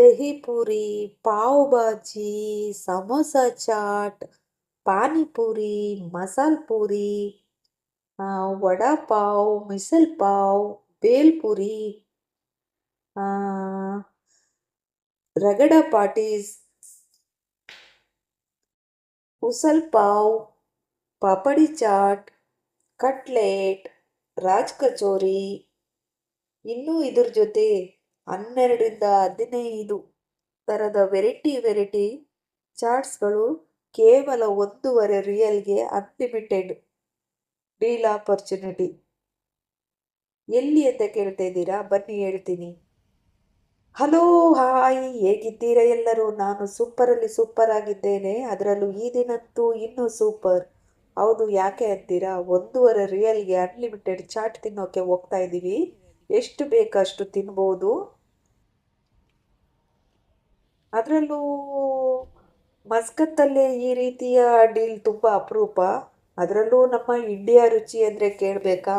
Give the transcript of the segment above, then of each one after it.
Dahi puri, pav bhaji, samosa chaat panipuri masala puri vada pav, misal pav bhelpuri ragda patties, usal pav, papdi chaat, cutlet, raj kachori. ಇನ್ನೂ ಇದ್ರ ಜೊತೆ ಹನ್ನೆರಡರಿಂದ ಹದಿನೈದು ಥರದ variety variety ಚಾಟ್ಸ್ಗಳು ಕೇವಲ ಒಂದೂವರೆ ರಿಯಲ್ಗೆ unlimited deal opportunity. ಎಲ್ಲಿ ಅಂತ ಕೇಳ್ತಾ ಇದ್ದೀರಾ? ಬನ್ನಿ ಹೇಳ್ತೀನಿ. ಹಲೋ, ಹಾಯ್, ಹೇಗಿದ್ದೀರಾ ಎಲ್ಲರೂ? ನಾನು ಸೂಪರಲ್ಲಿ ಸೂಪರ್ ಆಗಿದ್ದೇನೆ. ಅದರಲ್ಲೂ ಈ ದಿನಂತೂ ಇನ್ನೂ ಸೂಪರ್. ಹೌದು, ಯಾಕೆ ಅಂತೀರಾ? ಒಂದೂವರೆ ರಿಯಲ್ಗೆ ಅನ್ಲಿಮಿಟೆಡ್ ಚಾಟ್ ತಿನ್ನೋಕ್ಕೆ ಹೋಗ್ತಾ ಇದ್ದೀವಿ. ಎಷ್ಟು ಬೇಕಷ್ಟು ತಿನ್ಬೋದು. ಅದರಲ್ಲೂ ಮಸ್ಕತ್ತಲ್ಲೇ ಈ ರೀತಿಯ ಡೀಲ್ ತುಂಬ ಅಪರೂಪ. ಅದರಲ್ಲೂ ನಮ್ಮ ಇಂಡಿಯಾ ರುಚಿ ಅಂದರೆ ಕೇಳಬೇಕಾ?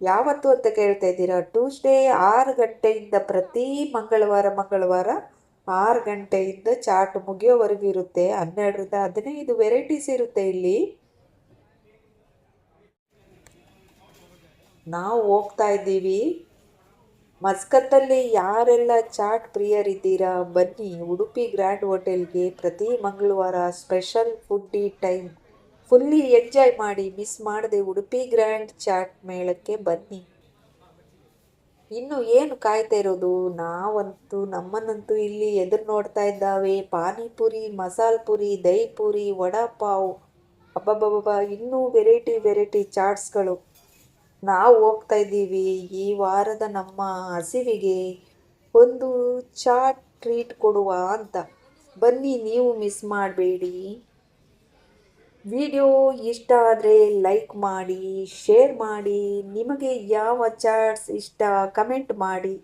ಯಾವತ್ತು ಅಂತ ಕೇಳ್ತಾ ಇದ್ದೀರಾ? ಟ್ಯೂಸ್ಡೇ ಆರು ಗಂಟೆಯಿಂದ ಪ್ರತಿ ಮಂಗಳವಾರ ಮಂಗಳವಾರ ಆರು ಗಂಟೆಯಿಂದ ಚಾಟ್ ಮುಗಿಯೋವರೆಗೂ ಇರುತ್ತೆ. ಹನ್ನೆರಡರಿಂದ ಹದಿನೈದು ವೆರೈಟೀಸ್ ಇರುತ್ತೆ ಇಲ್ಲಿ. ನಾವು ಹೋಗ್ತಾ ಇದ್ದೀವಿ. ಮಸ್ಕತ್ತಲ್ಲಿ ಯಾರೆಲ್ಲ ಚಾಟ್ ಪ್ರಿಯರಿದ್ದೀರಾ, ಬನ್ನಿ ಉಡುಪಿ ಗ್ರ್ಯಾಂಡ್ ಹೋಟೆಲ್ಗೆ ಪ್ರತಿ ಮಂಗಳವಾರ special foodie time. Fully enjoy ಮಾಡಿ, ಮಿಸ್ ಮಾಡದೆ ಉಡುಪಿ ಗ್ರ್ಯಾಂಡ್ ಚಾಟ್ ಮೇಳಕ್ಕೆ ಬನ್ನಿ. ಇನ್ನು ಏನು ಕಾಯ್ತಾ ಇರೋದು? ನಾವಂತೂ ನಮ್ಮನ್ನಂತೂ ಇಲ್ಲಿ ಎದುರು ನೋಡ್ತಾ ಇದ್ದಾವೆ. ಪಾನಿಪುರಿ ಮಸಾಲ ಪುರಿ ದಹಿ ಪುರಿ, ವಡಾಪಾವ್. ಅಬ್ಬಬ್ಬಬ್ಬ ಇನ್ನೂ ವೆರೈಟಿ ವೆರೈಟಿ ಚಾಟ್ಸ್ಗಳು. ನಾವು ಹೋಗ್ತಾ ಇದ್ದೀವಿ ಈ ವಾರದ ನಮ್ಮ ಹಸಿವಿಗೆ ಒಂದು ಚಾಟ್ ಟ್ರೀಟ್ ಕೊಡುವ ಅಂತ. ಬನ್ನಿ, ನೀವು ಮಿಸ್ ಮಾಡಬೇಡಿ. ವಿಡಿಯೋ ಇಷ್ಟ ಆದರೆ ಲೈಕ್ ಮಾಡಿ ಶೇರ್ ಮಾಡಿ. ನಿಮಗೆ ಯಾವ ಚಾಟ್ಸ್ ಇಷ್ಟ ಕಮೆಂಟ್ ಮಾಡಿ.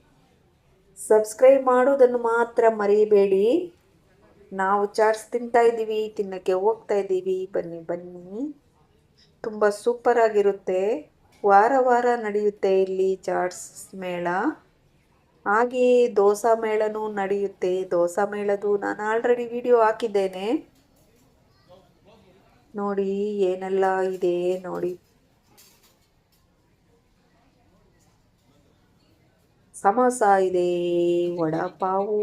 ಸಬ್ಸ್ಕ್ರೈಬ್ ಮಾಡೋದನ್ನು ಮಾತ್ರ ಮರೆಯಬೇಡಿ ನಾವು ಚಾಟ್ಸ್ ತಿಂತಾ ಇದ್ದೀವಿ, ತಿನ್ನೋಕ್ಕೆ ಹೋಗ್ತಾ ಇದ್ದೀವಿ. ಬನ್ನಿ ಬನ್ನಿ. ತುಂಬ ಸೂಪರ್ ಆಗಿರುತ್ತೆ. ವಾರ ವಾರ ನಡೆಯುತ್ತೆ ಇಲ್ಲಿ ಚಾಟ್ಸ್ ಮೇಳ. ಹಾಗೆ ದೋಸಾ ಮೇಳನೂ ನಡೆಯುತ್ತೆ. ದೋಸಾ ಮೇಳದು ನಾನು ಆಲ್ರೆಡಿ ವಿಡಿಯೋ ಹಾಕಿದ್ದೇನೆ. ನೋಡಿ ಏನೆಲ್ಲ ಇದೆ ನೋಡಿ. ಸಮೋಸ ಇದೆ, ವಡಾಪಾವು,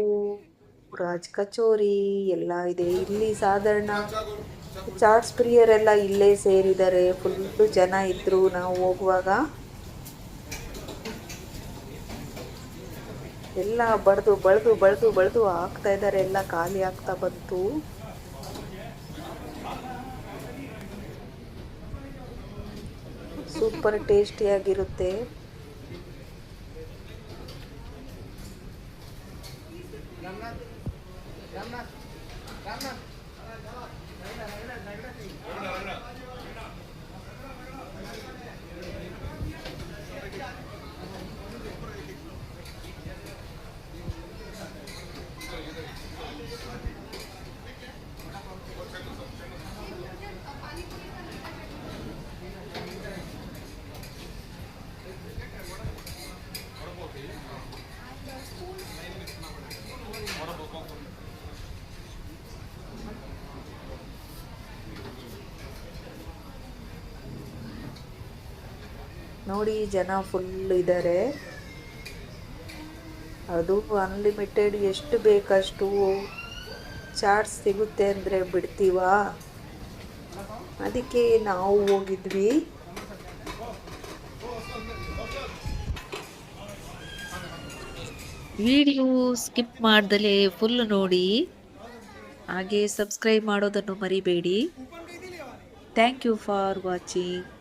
ರಾಜ್ ಕಚೋರಿ ಎಲ್ಲ ಇದೆ. ಇಲ್ಲಿ ಸಾಧಾರಣ ಚಾಟ್ಸ್ ಪ್ರಿಯರೆಲ್ಲ ಇಲ್ಲೇ ಸೇರಿದ್ದಾರೆ ಫುಲ್ ಜನ ಇದ್ರು ನಾವು ಹೋಗುವಾಗ. ಎಲ್ಲ ಬಡ್ದು, ಬಳ್ದು ಬಳ್ದು ಬಳ್ದು ಹಾಕ್ತಾ ಇದ್ದಾರೆ, ಎಲ್ಲ ಖಾಲಿ ಆಗ್ತಾ ಬಂತು. ಸೂಪರ್ ಟೇಸ್ಟಿಯಾಗಿರುತ್ತೆ ನೋಡಿ, ಜನ ಫುಲ್ ಇದ್ದಾರೆ ಅದು ಅನ್ಲಿಮಿಟೆಡ್ ಎಷ್ಟು ಬೇಕಷ್ಟು ಚಾರ್ಜ್ ಸಿಗುತ್ತೆ ಅಂದರೆ ಬಿಡ್ತೀವಾ? ಅದಕ್ಕೆ ನಾವು ಹೋಗಿದ್ವಿ. ವಿಡಿಯೋ ಸ್ಕಿಪ್ ಮಾಡ್ದಲೇ ಫುಲ್ ನೋಡಿ. ಹಾಗೆ ಸಬ್ಸ್ಕ್ರೈಬ್ ಮಾಡೋದನ್ನು ಮರಿಬೇಡಿ. Thank you for watching